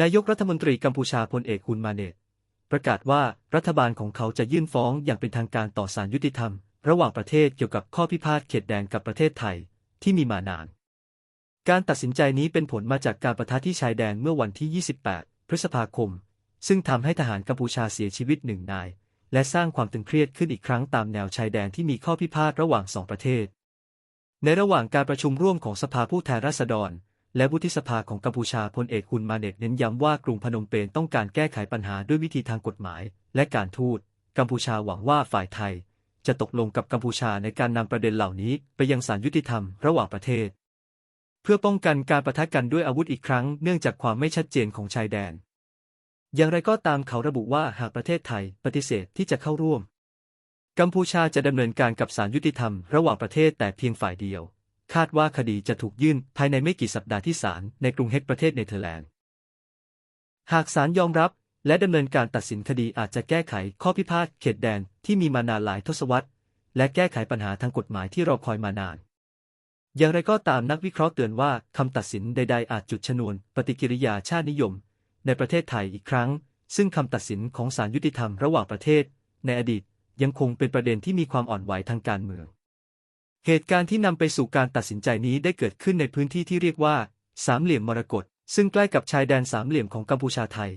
นายกรัฐมนตรีกัมพูชาพลเอกฮุนมาเนตประกาศว่ารัฐบาลของเขาจะยื่นฟ้องอย่างเป็นทางการต่อศาลยุติธรรม ระหว่างประเทศเกี่ยวกับข้อพิพาทเขตแดนกับประเทศไทยที่มีมานาน การตัดสินใจนี้เป็นผลมาจากการประทะที่ชายแดนเมื่อวันที่ 28 พฤษภาคม ซึ่งทำให้ทหารกัมพูชาเสียชีวิตหนึ่งนาย และสร้างความตึงเครียดขึ้นอีกครั้งตามแนวชายแดนที่มีข้อพิพาทระหว่างสองประเทศ ในระหว่างการประชุมร่วมของสภาผู้แทนราษฎร และวุฒิสภาของกัมพูชาพลเอกฮุนมาเนตเน้นย้ำว่ากรุงพนมเปญต้องการแก้ไขปัญหาด้วยวิธีทางกฎหมาย และการทูต กัมพูชาหวังว่าฝ่ายไทย จะตกลงกับกัมพูชาในการนำประเด็นเหล่านี้ไปยังศาลยุติธรรมระหว่างประเทศ เพื่อป้องกันการประทะกันด้วยอาวุธอีกครั้งเนื่องจากความไม่ชัดเจนของชายแดน อย่างไรก็ตามเขาระบุว่าหากประเทศไทยปฏิเสธที่จะเข้าร่วม กัมพูชาจะดำเนินการกับศาลยุติธรรมระหว่างประเทศแต่เพียงฝ่ายเดียว คาดว่าคดีจะถูกยื่นภายในไม่กี่สัปดาห์ที่ศาลในกรุงเฮกประเทศเนเธอร์แลนด์ หากศาลยอมรับและดำเนินการตัดสินคดีอาจจะแก้ไขข้อพิพาทเขตแดนที่มีมานานหลายทศวรรษ และแก้ไขปัญหาทางกฎหมายที่รอคอยมานาน อย่างไรก็ตามนักวิเคราะห์เตือนว่าคำตัดสินใดๆอาจจุดชนวน ปฏิกิริยาชาตินิยม ในประเทศไทยอีกครั้ง ซึ่งคำตัดสินของศาลยุติธรรมระหว่างประเทศ ในอดีตยังคงเป็นประเด็นที่มีความอ่อนไหวทางการเมือง เหตุการณ์ที่นำไปสู่การตัดสินใจนี้ได้เกิดขึ้นในพื้นที่ที่เรียกว่า สามเหลี่ยมมรกตซึ่งใกล้กับชายแดนสามเหลี่ยมของกัมพูชาไทย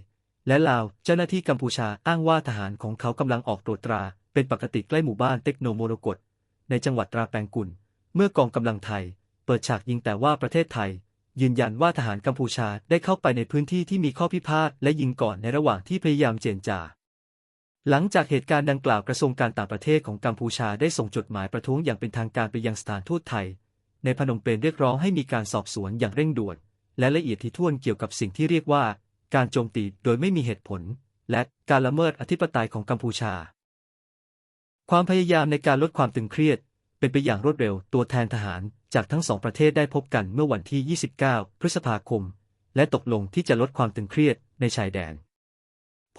และลาว เจ้าหน้าที่กัมพูชาอ้างว่าทหารของเขากำลังออกตรวจตรา เป็นปกติใกล้หมู่บ้านเทคโนโมรกตในจังหวัดตราแปงกุล เมื่อกองกำลังไทย เปิดฉากยิงแต่ว่าประเทศไทย ยืนยันว่าทหารกัมพูชาได้เข้าไปในพื้นที่ที่มีข้อพิพาทและยิงก่อนในระหว่างที่พยายามเจรจา หลังจากเหตุการณ์ดังกล่าวกระทรวงการต่างประเทศของกัมพูชาได้ส่งจดหมายประท้วงอย่างเป็นทางการไปยังสถานทูตไทย ในพนมเปญเรียกร้องให้มีการสอบสวนอย่างเร่งด่วน และละเอียดถี่ถ้วนเกี่ยวกับสิ่งที่เรียกว่า การโจมตีโดยไม่มีเหตุผล และการละเมิดอธิปไตยของกัมพูชา ความพยายามในการลดความตึงเครียด เป็นไปอย่างรวดเร็วตัวแทนทหารจากทั้งสองประเทศได้พบกันเมื่อวันที่ 29 พฤษภาคม และตกลงที่จะลดความตึงเครียดในชายแดน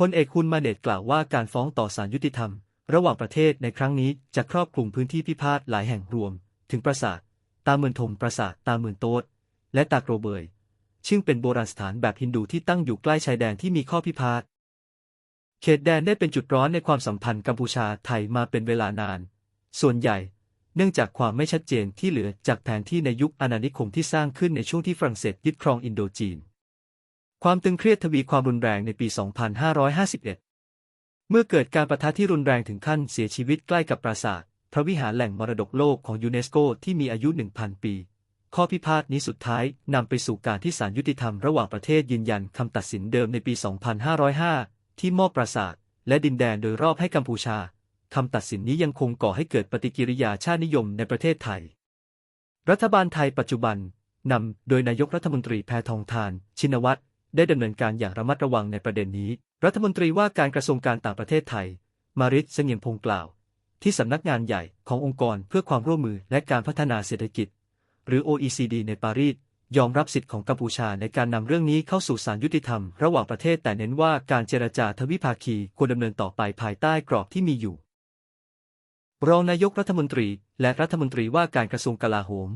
พลเอกคุณมาเนตกล่าวว่าการฟ้องต่อศาลยุติธรรม ระหว่างประเทศในครั้งนี้จะครอบคลุมพื้นที่พิพาทหลายแห่งรวม ถึงปราสาท ตาเมือนทมปราสาท ตาเมือนโต๊ดและตาโกรเบยซึ่งเป็นโบราณสถานแบบฮินดูที่ตั้งอยู่ใกล้ชายแดนที่มีข้อพิพาทเขตแดนได้เป็นจุดร้อนในความสัมพันธ์กัมพูชาไทยมาเป็นเวลานาน ส่วนใหญ่ เนื่องจากความไม่ชัดเจนที่เหลือจากแผนที่ในยุคอาณานิคมที่สร้างขึ้นในช่วงที่ฝรั่งเศสยึดครองอินโดจีน ความตึงเครียดทวีความรุนแรงในปี 2551 เมื่อเกิดการประทะที่รุนแรงถึงขั้นเสียชีวิตใกล้กับปราสาท พระวิหารแหล่งมรดกโลกของยูเนสโกที่มีอายุ 1,000 ปี ข้อพิพาทนี้สุดท้ายนำไปสู่การที่ศาลยุติธรรมระหว่างประเทศยืนยันคำตัดสินเดิมในปี 2505 ที่มอบปราสาท และดินแดนโดยรอบให้กัมพูชา คำตัดสินนี้ยังคงก่อให้เกิดปฏิกิริยาชาตินิยมในประเทศไทย รัฐบาลไทยปัจจุบันนำโดยนายกรัฐมนตรีแพทองทาน ชินวัตร ได้ดำเนินการอย่างระมัดระวังในประเด็นนี้ รัฐมนตรีว่าการกระทรวงการต่างประเทศไทย มาริสเสงี่ยมพงกล่าว ที่สำนักงานใหญ่ขององค์กรเพื่อความร่วมมือและการพัฒนาเศรษฐกิจ หรือ OECD ในปารีสยอมรับสิทธิ์ของกัมพูชาในการนำเรื่องนี้เข้าสู่ศาลยุติธรรมระหว่างประเทศแต่เน้นว่าการเจรจาทวิภาคีควรดำเนินต่อไปภายใต้กรอบที่มีอยู่ รองนายกรัฐมนตรีและรัฐมนตรีว่าการกระทรวงกลาโหม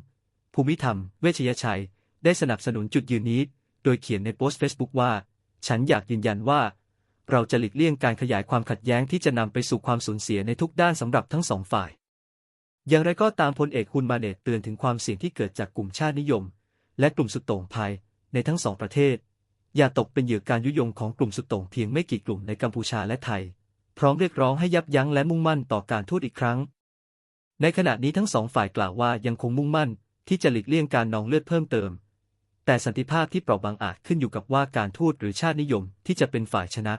ภูมิธรรม เวชยชัย ได้สนับสนุนจุดยืนนี้ โดยเขียนในโพสต์เฟซบุ๊กว่า ฉันอยากยืนยันว่า เราจะหลีกเลี่ยงการขยายความขัดแย้งที่จะนำไปสู่ความสูญเสียในทุกด้านสำหรับทั้งสองฝ่าย อย่างไรก็ตามพลเอกฮุนมาเนตเตือนถึงความเสี่ยงที่เกิดจากกลุ่มชาตินิยม และกลุ่มสุดโต่งภายในทั้งสองประเทศ อย่าตกเป็นเหยื่อการยุยงของกลุ่มสุดโต่งเพียงไม่กี่กลุ่มในกัมพูชาและไทย พร้อมเรียกร้องให้ยับยั้งและมุ่งมั่นต่อการทูตอีกครั้ง ในขณะนี้ทั้งสองฝ่ายกล่าวว่ายังคงมุ่งมั่นที่จะหลีกเลี่ยงการนองเลือดเพิ่มเติม แต่สันติภาพที่เปราะบางอาจขึ้นอยู่กับว่าการทูตหรือชาตินิยมที่จะเป็นฝ่ายชนะ